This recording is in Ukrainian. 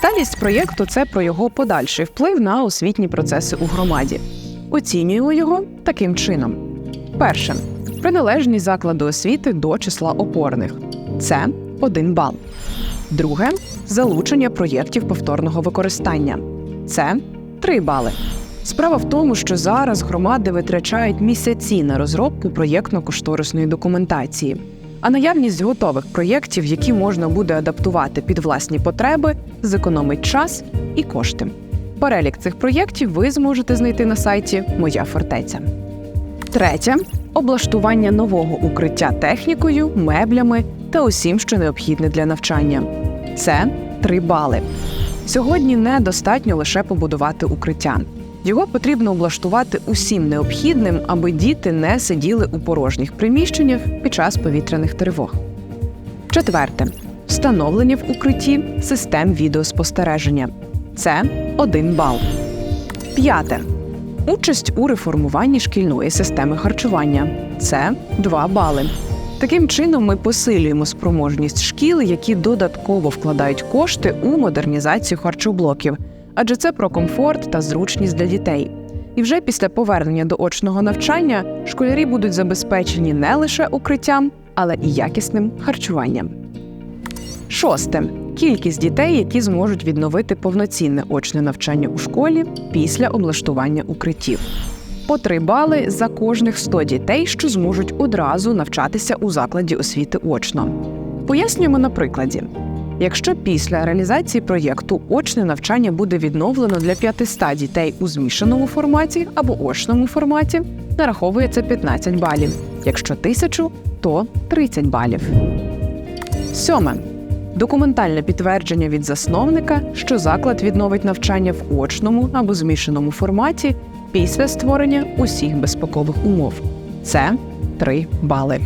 Сталість проєкту це про його подальший вплив на освітні процеси у громаді. Оцінюємо його таким чином: перше приналежність закладу освіти до числа опорних це 1 бал. Друге залучення проєктів повторного використання це 3 бали. Справа в тому, що зараз громади витрачають місяці на розробку проєктно-кошторисної документації, а наявність готових проєктів, які можна буде адаптувати під власні потреби, зекономить час і кошти. Перелік цих проєктів ви зможете знайти на сайті Моя фортеця. Третє облаштування нового укриття технікою, меблями та усім, що необхідне для навчання. Це 3 бали. Сьогодні недостатньо лише побудувати укриття. Його потрібно облаштувати усім необхідним, аби діти не сиділи у порожніх приміщеннях під час повітряних тривог. Четверте встановлення в укритті систем відеоспостереження. Це 1 бал. П'яте участь у реформуванні шкільної системи харчування. Це 2 бали. Таким чином, ми посилюємо спроможність шкіл, які додатково вкладають кошти у модернізацію харчоблоків, адже це про комфорт та зручність для дітей. І вже після повернення до очного навчання школярі будуть забезпечені не лише укриттям, але і якісним харчуванням. Шосте кількість дітей, які зможуть відновити повноцінне очне навчання у школі після облаштування укриттів. По 3 бали за кожних 100 дітей, що зможуть одразу навчатися у закладі освіти очно. Пояснюємо на прикладі. Якщо після реалізації проєкту очне навчання буде відновлено для 500 дітей у змішаному форматі або очному форматі, нараховується 15 балів. Якщо 1000 – то 30 балів. Сьоме. Документальне підтвердження від засновника, що заклад відновить навчання в очному або змішаному форматі після створення усіх безпекових умов. Це 3 бали.